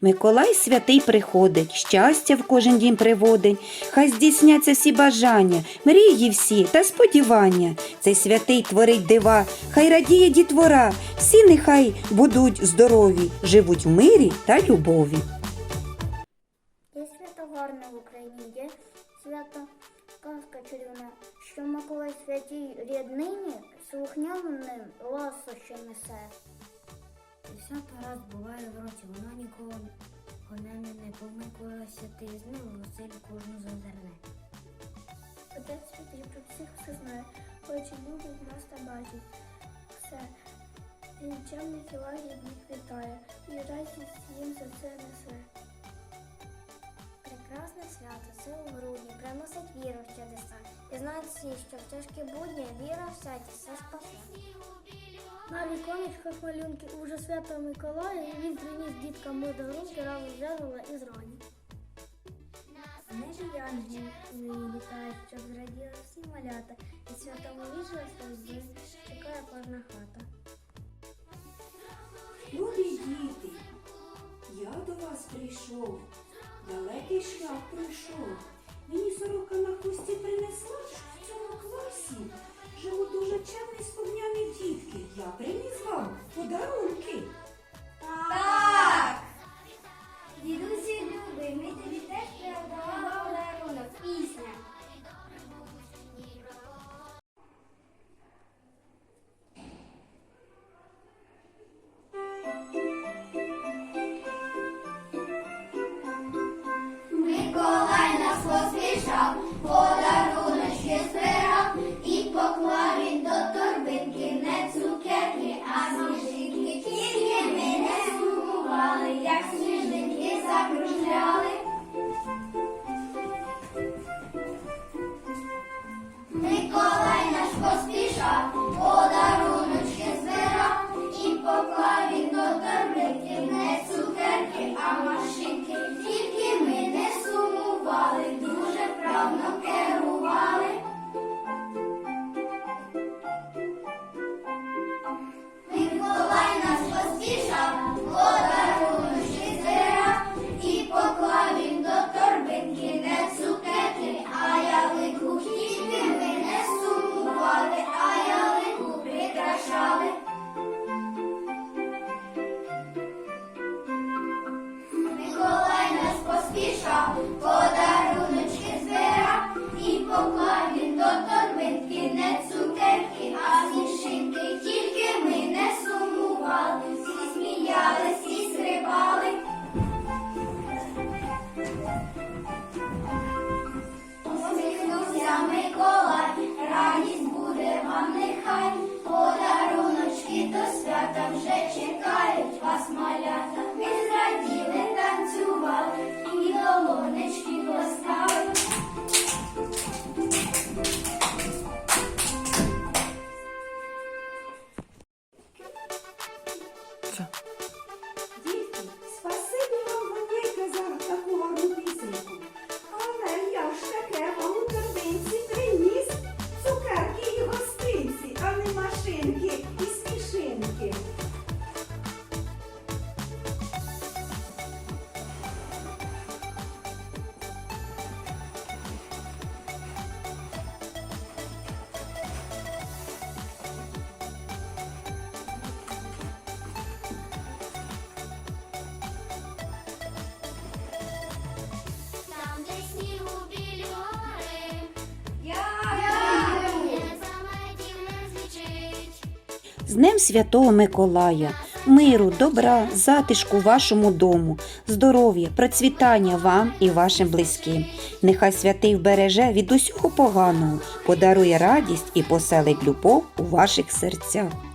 Миколай святий приходить, щастя в кожен дім приводить. Хай здійсняться всі бажання, мрії всі та сподівання. Цей святий творить дива, хай радіє дітвора, всі нехай будуть здорові, живуть в мирі та любові. Є свято гарне в Україні, є свято казка чарівна, що Миколай святій ріднині слухняним ласощі несе. Десятий раз буває в році, воно ніколи не не ти святий з ним, Василь кожну зазирне. Отець святий про всіх все знає, очі любить нас та бачить. Все. Він чемний лагідь їх вітає, і радість їм за це несе. Прекрасне свято, це у грудні, приносить віру в чудеса. І знають всі, що в тяжкі будні віра в святі все спасе. На віконечках малюнки уже свято Миколая, і він приніс діткам подарунки разом з Янгола і зрані. Нежі янголи літають, щоб зраділи всі малята, і святому вічності день чекає кожна хата. Любі діти, я до вас прийшов, далекий шлях прийшов. Мені сорока на хусті принесла, в цьому класі живуть дуже чемні слухняні дітки. Я приніс вам подарунки. З Днем Святого Миколая, миру, добра, затишку вашому дому, здоров'я, процвітання вам і вашим близьким. Нехай святий вбереже від усього поганого, подарує радість і поселить любов у ваших серцях.